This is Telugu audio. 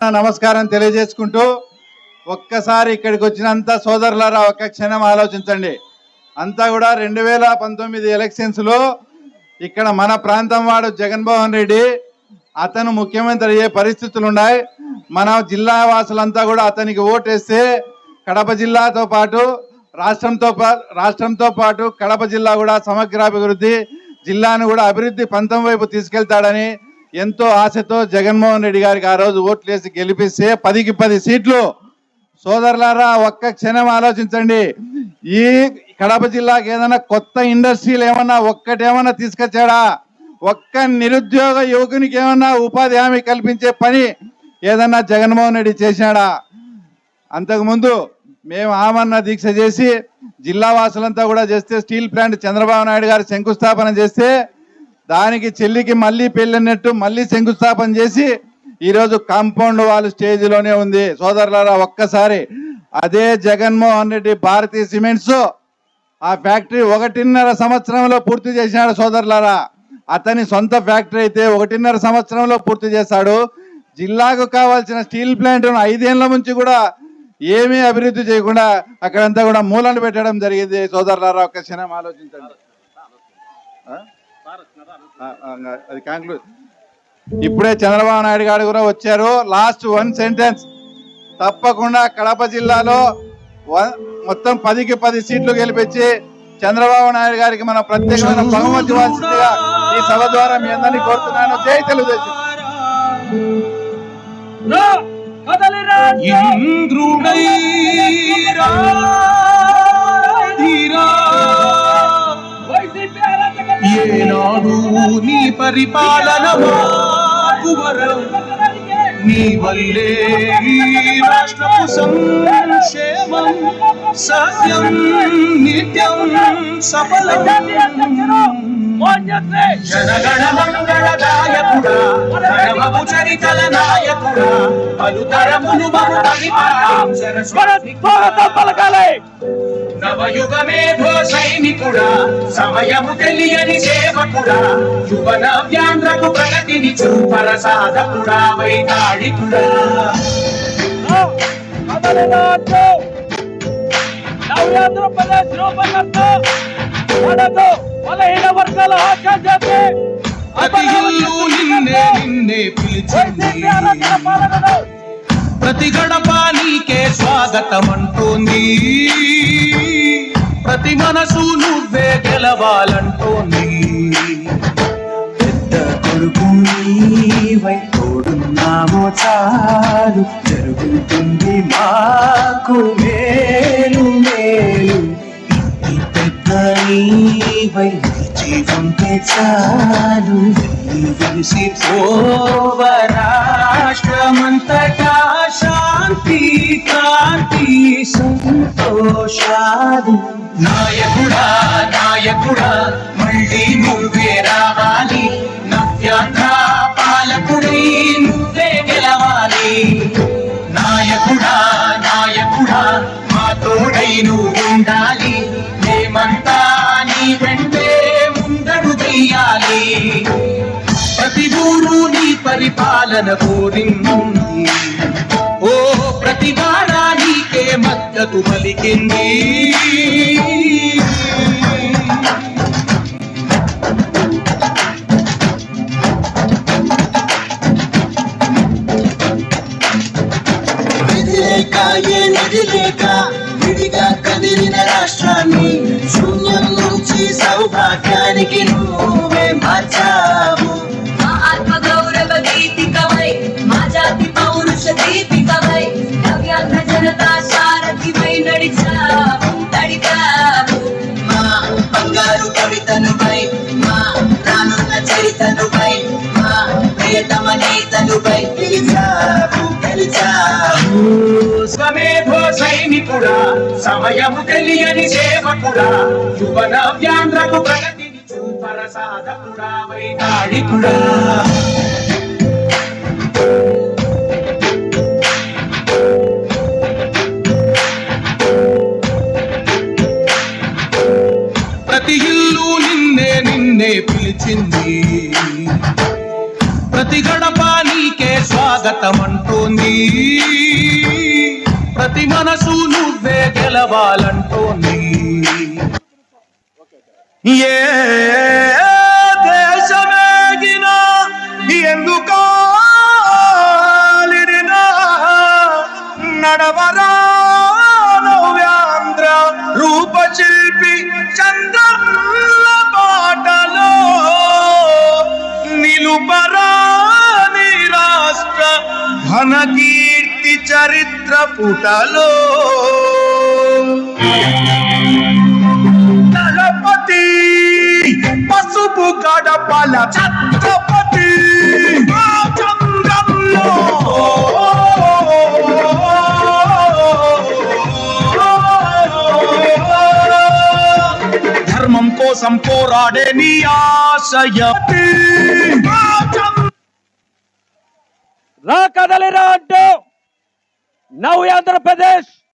నమస్కారం తెలియజేసుకుంటూ ఒక్కసారి ఇక్కడికి వచ్చినంత సోదరులారా ఒక్క క్షణం ఆలోచించండి. అంతా కూడా రెండు వేల పంతొమ్మిది ఎలక్షన్స్లో ఇక్కడ మన ప్రాంతం వాడు జగన్మోహన్ రెడ్డి అతను ముఖ్యమంత్రి అయ్యే పరిస్థితులు ఉన్నాయి. మన జిల్లా వాసులంతా కూడా అతనికి ఓటేస్తే కడప జిల్లాతో పాటు రాష్ట్రంతో పా- రాష్ట్రంతో పాటు కడప జిల్లా కూడా సమగ్రాభివృద్ధి జిల్లాను కూడా అభివృద్ధి పంతం వైపు తీసుకెళ్తాడని ఎంతో ఆశతో జగన్మోహన్ రెడ్డి గారికి ఆ రోజు ఓట్లేసి గెలిపిస్తే పదికి పది సీట్లు. సోదరులారా ఒక్క క్షణం ఆలోచించండి. ఈ కడప జిల్లాకి ఏదైనా కొత్త ఇండస్ట్రీలు ఏమన్నా ఒక్కటేమన్నా తీసుకొచ్చాడా? ఒక్క నిరుద్యోగ యువకునికి ఏమన్నా ఉపాధి హామీ కల్పించే పని ఏదన్నా జగన్మోహన్ రెడ్డి చేశాడా? అంతకుముందు మేము ఆమరణ దీక్ష చేసి జిల్లా వాసులంతా కూడా చేస్తే స్టీల్ ప్లాంట్ చంద్రబాబు నాయుడు గారు శంకుస్థాపన చేస్తే దానికి చెల్లికి మళ్ళీ పెళ్ళినట్టు మళ్ళీ శంకుస్థాపన చేసి ఈరోజు కాంపౌండ్ వాళ్ళ స్టేజ్లోనే ఉంది. సోదరులారా ఒక్కసారి అదే జగన్మోహన్ రెడ్డి భారతీయ సిమెంట్స్ ఆ ఫ్యాక్టరీ ఒకటిన్నర సంవత్సరంలో పూర్తి చేసినాడు సోదరులారా. అతని సొంత ఫ్యాక్టరీ అయితే ఒకటిన్నర సంవత్సరంలో పూర్తి చేశాడు. జిల్లాకు కావాల్సిన స్టీల్ ప్లాంట్ ఐదేళ్ళ నుంచి కూడా ఏమీ అభివృద్ధి చేయకుండా అక్కడంతా కూడా మూలను పెట్టడం జరిగింది. సోదరులారా ఒక్క క్షణం ఆలోచించండి. అది కాంక్లూడ్. ఇప్పుడే చంద్రబాబు నాయుడు గారు కూడా వచ్చారు. Last one sentence. తప్పకుండా కడప జిల్లాలో మొత్తం పదికి పది సీట్లు గెలిపించి చంద్రబాబు నాయుడు గారికి మనం ప్రత్యేకమైన బహుమతి ఇవ్వాల్సిందిగా ఈ సభ ద్వారా మీ అందరినీ కోరుతున్నాను. జై తెలుగుదేశం. రా ఏనాడు నీ పరిపాలన మాకు వరం. నీ వల్లే ఈ రాష్ట్రపు సంక్షేమం సత్యం నిత్యం సఫలం. జనగణ మంగళదాయకుడా ప్రణవము చరితల నాయకుడా పలుతరములు మము పరిపాలించర స్వరతి పలకాలి. నవయుగమేధో సైనికుడా సమయము తెలియని సేవకుడా యువన వ్యాంధ్రకు ప్రగతిని చూపర సాధకుడా వైతాళికుడా. నవ్యాంధ్రప్రదేశ్ బలహీన వర్గాల నిన్నే నిన్నే పిలిచింది. ప్రతి గడప నీకే స్వాగతం అంటోంది ప్రతి మనసు నువ్వే గెలవాలంటోంది పెద్ద కొడుకు నీవై తోడున్నామో చాలు. జరుగుతుంది మాకు మేలు మేలు. ఇంటి పెద్ద నీవై నిలిచి చాలు. వెల్లి విరిసి రాష్ట్రమంతటా శాంతి కాంతి సంతోషాలు. నాయకుడా నాయకుడా మళ్ళీ నువ్వే రావాలి. నవ్యాంధ్ర పాలకుడై నువ్వే గెలవాలి. నాయకుడా నాయకుడా మా తోడై నువ్వు ఉండాలి. మేమంతా నీ వెంటే ముందడు చెయ్యాలి. ప్రతి ఊరు నీ పరిపాలన కోరింది ఓ ప్రతి వాడ నీకే మద్దతు పలికింది. ఏ నిధి లేక విడిగా కదిలిన రాష్ట్రాన్ని శూన్యం నుంచి సౌభాగ్యానికి నువ్వే మార్చావు. మా ఆత్మగౌరవ గీతికవై మా జాతి పౌరుష దీపికవై నవ్యాంధ్ర జనతా సారథివై నడిచావు నడిపావు మా బంగారు కవితనుపై స్వమేధో సైనికుడా సమయము తెలియని సేవకుడా యువన వ్యాంధ్రకు ప్రగతిని చూపర సాధకుడా వైతాళికుడా ప్రతి ఇల్లు నిన్నే నిన్నే పిలిచింది. ప్రతి గడప నీకే స్వాగతం పోరాటమంటోంది ప్రతి మనసు నువ్వే గెలవాలంటోంది ఏ దేశమేగినా ఎందుకాలిడినా నడవరా నవ్యాంధ్ర రూపశిల్పి చంద్రల్ల బాటలో నిలుపరా నీ రాష్ట్ర ఘనకీ కీర్తి చరిత్ర పుటలో. దళపతి పసుపు గడపల ఛత్రపతి ధర్మం కోసం పోరాడే నీ ఆశయ రా కదలిరా అంటూ Não é Andhra Pradesh.